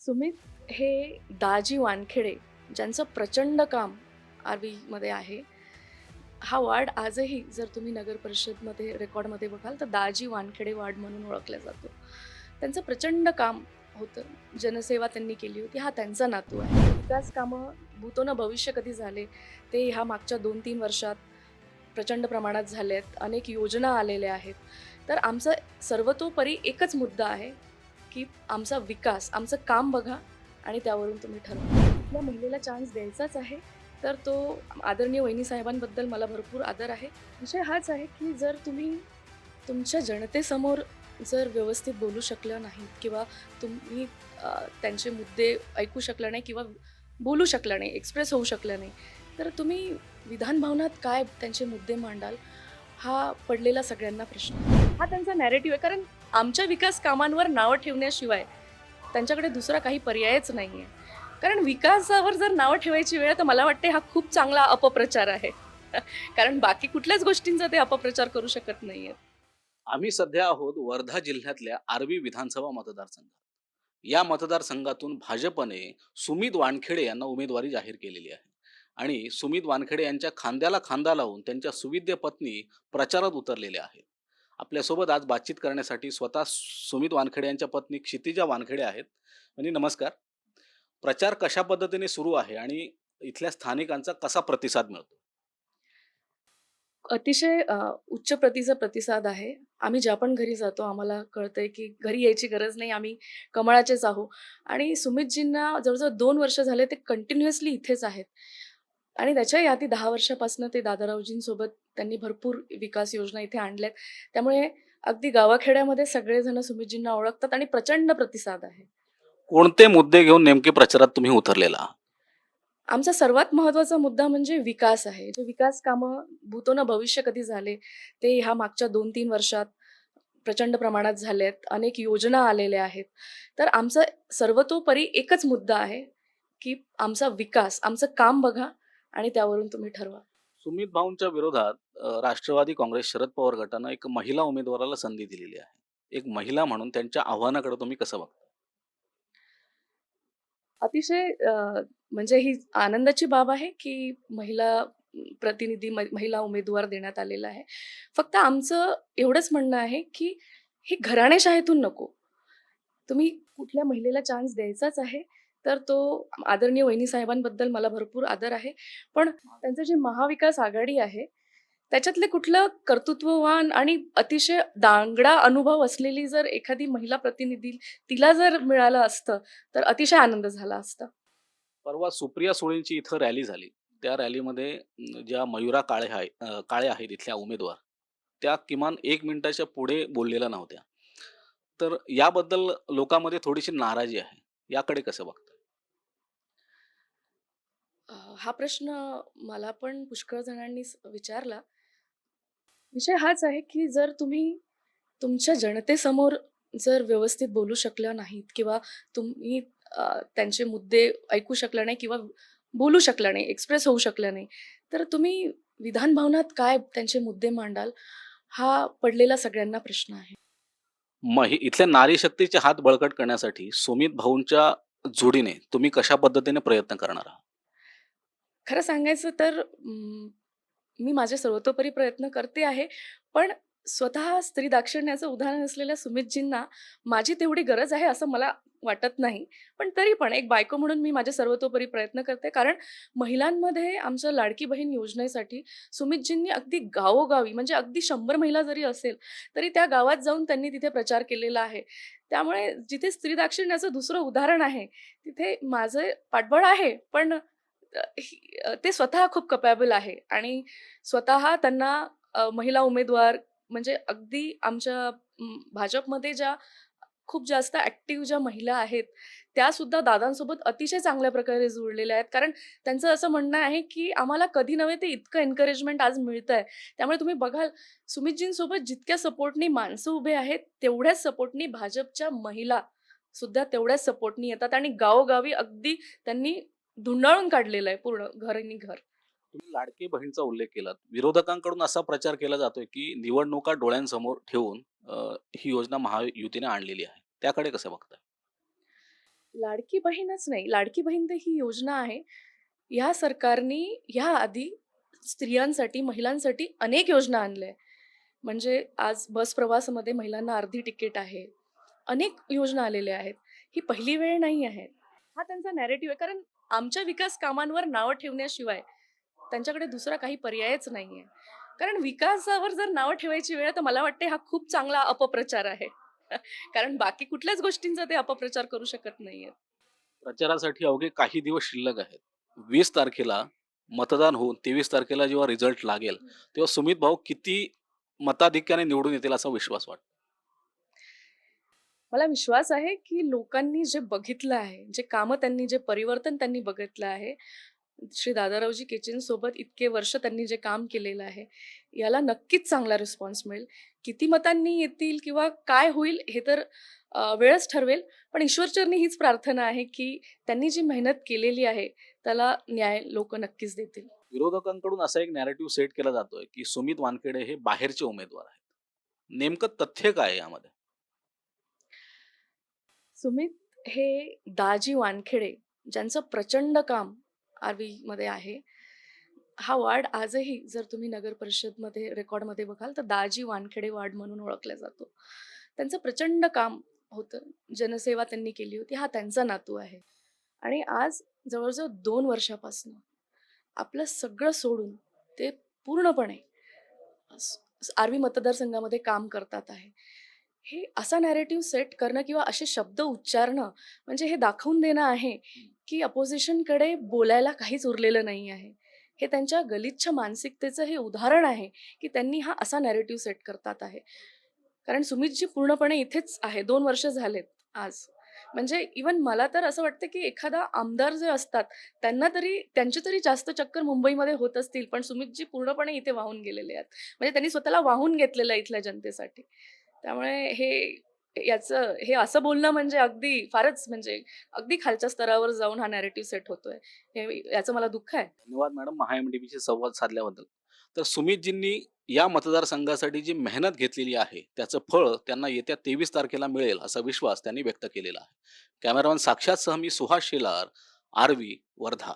सुमित हे दाजी वानखेडे ज्यांचं प्रचंड काम आरवीमध्ये आहे हा वार्ड आजही जर तुम्ही नगर परिषदमध्ये रेकॉर्डमध्ये बघाल तर दाजी वानखेडे वार्ड म्हणून ओळखला जातो. त्यांचं प्रचंड काम होतं. जनसेवा त्यांनी केली होती. हा त्यांचा नातू आहे. विकास कामं भूतोनं भविष्य कधी झाले ते ह्या मागच्या दोन तीन वर्षात प्रचंड प्रमाणात झाले आहेत अनेक योजना आलेल्या आहेत. तर आमचं सर्वतोपरी एकच मुद्दा आहे की आमचा विकास आमचं काम बघा आणि त्यावरून तुम्ही ठरवा. आपल्या महिलेला चान्स द्यायचाच आहे तर तो आदरणीय वहिनी साहेबांबद्दल मला भरपूर आदर आहे. विषय हाच आहे की जर तुम्ही तुमच्या जनतेसमोर जर व्यवस्थित बोलू शकलं नाहीत किंवा तुम्ही त्यांचे मुद्दे ऐकू शकला नाही किंवा बोलू शकला नाही एक्सप्रेस होऊ शकला नाही तर तुम्ही विधानभवनात काय त्यांचे मुद्दे मांडाल हा पडलेला सगळ्यांना प्रश्न. हा त्यांचा नॅरेटिव्ह आहे. कारण आमच्या विकास कामांवर नावं ठेवण्याशिवाय त्यांच्याकडे दुसरा काही पर्यायच नाही आहे कारण विकासावर जर नावं ठेवायची वेळ तर मला वाटते हा खूप चांगला अपप्रचार आहे. कारण बाकी कुठल्याच गोष्टींचा ते अपप्रचार करू शकत नाही आहेत आम्ही सध्या आहोत वर्धा जिल्ह्यातल्या आर्वी विधानसभा मतदारसंघात. या मतदारसंघातून भाजपने सुमित वानखेडे यांना उमेदवारी जाहीर केलेली आहे. आणि सुमित वानखेडे यांच्या खांद्याला खांदा लावून त्यांच्या सुविद्य पत्नी प्रचारात उतरलेल्या आहेत. आपल्यासोबत आज बातचीत करण्यासाठी स्वतः सुमित वानखेडे यांच्या पत्नी क्षितिजा वानखेडे आहेत. आणि नमस्कार. प्रचार कशा पद्धतीने सुरू आहे आणि इथल्या स्थानिकांचा कसा प्रतिसाद मिळतो? अतिशय उच्च प्रतीचा प्रतिसाद आहे. आम्ही ज्या पण घरी जातो आम्हाला कळतंय की घरी यायची गरज नाही. आम्ही कमळाचेच आहो आणि सुमितजींना जवळजवळ दोन वर्ष झाले ते कंटिन्युअसली इथेच आहेत. आणि त्याच्याही आधी दहा वर्षापासून ते दादारावजींसोबत त्यांनी भरपूर विकास योजना इथे आणल्यात. त्यामुळे अगदी गावाखेड्यामध्ये सगळेजण सुमितजींना ओळखतात आणि प्रचंड प्रतिसाद आहे. कोणते मुद्दे घेऊन नेमके प्रचारात तुम्ही उतरलेला? आमचा सर्वात महत्त्वाचा मुद्दा म्हणजे विकास आहे. जे विकास कामं भूतोनं भविष्य कधी झाले ते ह्या मागच्या दोन तीन वर्षात प्रचंड प्रमाणात झाले आहेत अनेक योजना आलेल्या आहेत. तर आमचं सर्वतोपरी एकच मुद्दा आहे की आमचा विकास आमचं काम बघा आणि त्यावरून तुम्ही ठरवा. सुमित भाऊंच्या विरोधात राष्ट्रवादी काँग्रेस शरद पवार गटानं एक महिला उमेदवाराला संधी दिलेली आहे. एक महिला म्हणून त्यांच्या आव्हानाकडे तुम्ही कसं बघता? अतिशय म्हणजे ही आनंदाची बाब आहे की महिला प्रतिनिधी महिला उमेदवार देण्यात आलेला आहे. फक्त आमचं एवढंच म्हणणं आहे की ही घराणेशाहीतून नको. तुम्ही कुठल्या महिलेला चान्स द्यायचाच आहे तर तो आदरणीय वहिनी साहेबांबद्दल मला भरपूर आदर आहे. पण त्यांचं जे महाविकास आघाडी आहे त्याच्यातले कुठलं कर्तृत्ववान आणि अतिशय दांगडा अनुभव असलेली जर एखादी महिला प्रतिनिधी तिला जर मिळालं असतं तर अतिशय आनंद झाला असता. परवा सुप्रिया सुळेंची इथं रॅली झाली. त्या रॅलीमध्ये ज्या मयुरा काळे आहे काळे आहेत इथल्या उमेदवार त्या किमान एक मिनिटाच्या पुढे बोललेल्या नव्हत्या. तर याबद्दल लोकांमध्ये थोडीशी नाराजी आहे. याकडे कसं बघता हा प्रश्न मला पण पुष्कळ जणांनी विचारला. विषय हाच आहे की जर तुम्ही तुमच्या जनतेसमोर जर व्यवस्थित बोलू शकल्या नाहीत किंवा तुम्ही त्यांचे मुद्दे ऐकू शकला नाही किंवा बोलू शकला नाही एक्सप्रेस होऊ शकला नाही तर तुम्ही विधान भवनात काय त्यांचे मुद्दे मांडाल हा पडलेला सगळ्यांना प्रश्न आहे. महि इथल्या नारी शक्तीचे हात बळकट करण्यासाठी सुमित भाऊंच्या जोडीने तुम्ही कशा पद्धतीने प्रयत्न करणार आहात? खरं सांगायचं तर मी माझे सर्वतोपरी प्रयत्न करते आहे. पण स्वतः स्त्री दाक्षिण्याचं उदाहरण असलेल्या सुमितजींना माझी तेवढी गरज आहे असं मला वाटत नाही. पण तरी पण एक बायको म्हणून मी माझे सर्वतोपरी प्रयत्न करते. कारण महिलांमध्ये आमच्या लाडकी बहीण योजनेसाठी सुमितजींनी अगदी गावोगावी म्हणजे अगदी शंभर महिला जरी असेल तरी त्या गावात जाऊन त्यांनी तिथे प्रचार केलेला आहे. त्यामुळे जिथे स्त्री दाक्षिण्याचं दुसरं उदाहरण आहे तिथे माझं पाठबळ आहे. पण ते स्वतः खूप कपॅबल आहे. आणि स्वतः त्यांना महिला उमेदवार म्हणजे अगदी आमच्या भाजपमध्ये ज्या खूप जास्त ॲक्टिव्ह ज्या महिला आहेत त्या सुद्धा दादांसोबत अतिशय चांगल्या प्रकारे जुळलेल्या आहेत. कारण त्यांचं असं म्हणणं आहे की आम्हाला कधी नव्हे ते इतकं एनकरेजमेंट आज मिळतं आहे त्यामुळे तुम्ही बघाल सुमितजींसोबत जितक्या सपोर्टनी माणसं उभे आहेत तेवढ्याच सपोर्टनी भाजपच्या महिला सुद्धा तेवढ्याच सपोर्टनी येतात. आणि गावोगावी अगदी त्यांनी धुंडाळून काढलेलं आहे पूर्ण घर आणि घर. तुम्ही लाडकी बहीणचा उल्लेख केलात. विरोधकांकडून असा प्रचार केला जातोय की निवडणुका डोळ्यांसमोर ठेवून अ, ही योजना महायुतीने आणलेली आहे. त्याकडे कसं बघताय? लाडकी बहीणच नाही. लाडकी बहीण तर ही योजना आहे. ह्या सरकारने ह्या आधी स्त्रियांसाठी महिलांसाठी अनेक योजना आणल्या. आहे. म्हणजे आज बस प्रवासामध्ये महिलांना अर्धी तिकीट आहे. अनेक योजना आलेल्या आहेत. ही पहिली वेळ नाही आहे. हा त्यांचा नॅरेटिव्ह आहे. कारण आमच्या विकास कामांवर नावं ठेवण्याशिवाय त्यांच्याकडे दुसरा काही पर्यायच नाही आहे कारण विकासावर जर नावं ठेवायची वेळ तर मला वाटते हा खूप चांगला अपप्रचार आहे. कारण बाकी कुठल्याच गोष्टींचा ते अपप्रचार करू शकत नाहीयेत. प्रचारासाठी अवघे काही दिवस शिल्लक आहेत. वीस तारखेला मतदान होऊन तेवीस तारखेला जेव्हा रिझल्ट लागेल तेव्हा सुमित भाऊ किती मताधिक्याने निवडून येतील असा विश्वास वाटतो? मला विश्वास आहे की लोकांनी जे बघितलं आहे जे कामं त्यांनी जे परिवर्तन त्यांनी बघितलं आहे श्री दादारावजी केचींसोबत इतके वर्ष त्यांनी जे काम केलेलं आहे याला नक्कीच चांगला रिस्पॉन्स मिळेल. किती मतांनी येतील किंवा काय होईल हे तर वेळच ठरवेल पण ईश्वरचरणी हीच प्रार्थना आहे की त्यांनी जी मेहनत केलेली आहे त्याला न्याय लोक नक्कीच देतील. विरोधकांकडून असा एक नॅरेटिव्ह सेट केला जातोय की सुमित वानखेडे हे बाहेरचे उमेदवार आहेत. नेमकं तथ्य काय यामध्ये? सुमित हे दाजी वानखेडे ज्यांचं प्रचंड काम आर्वीमध्ये आहे हा वार्ड आजही जर तुम्ही नगर परिषदमध्ये रेकॉर्डमध्ये बघाल तर दाजी वानखेडे वार्ड म्हणून ओळखला जातो. त्यांचं प्रचंड काम होतं. जनसेवा त्यांनी केली होती. हा त्यांचा नातू आहे. आणि आज जवळजवळ दोन वर्षापासून आपलं सगळं सोडून ते पूर्णपणे आर्वी मतदारसंघामध्ये काम करतात आहे. हे असा नॅरेटिव्ह सेट करणं किंवा असे शब्द उच्चारणं म्हणजे हे दाखवून देणं आहे की अपोजिशनकडे बोलायला काहीच उरलेलं नाही आहे. हे त्यांच्या गलिच्छ मानसिकतेचं हे उदाहरण आहे की त्यांनी हा असा नॅरेटिव्ह सेट करतात आहे. कारण सुमितजी पूर्णपणे इथेच आहे. दोन वर्ष झालेत आज. म्हणजे इवन मला तर असं वाटतं की एखादा आमदार जे असतात त्यांना तरी त्यांची तरी जास्त चक्कर मुंबईमध्ये होत असतील पण सुमितजी पूर्णपणे इथे वाहून गेलेले आहेत. म्हणजे त्यांनी स्वतःला वाहून घेतलेलं आहे इथल्या जनतेसाठी. त्यामुळे हे याचं हे असं बोलणं म्हणजे अगदी फारच म्हणजे अगदी खालच्या स्तरावर जाऊन हा नॅरेटिव्ह सेट होतोय. हे याचं मला दुःख आहे. धन्यवाद मॅडम महाएमडीबीशी संवाद साधल्याबद्दल. तर सुमितजींनी या मतदारसंघासाठी जी मेहनत घेतलेली आहे त्याचं फळ त्यांना येत्या तेवीस तारखेला मिळेल असा विश्वास त्यांनी व्यक्त केलेला आहे. कॅमेरामॅन साक्षात सह मी सुहास शेलार आरवी वर्धा.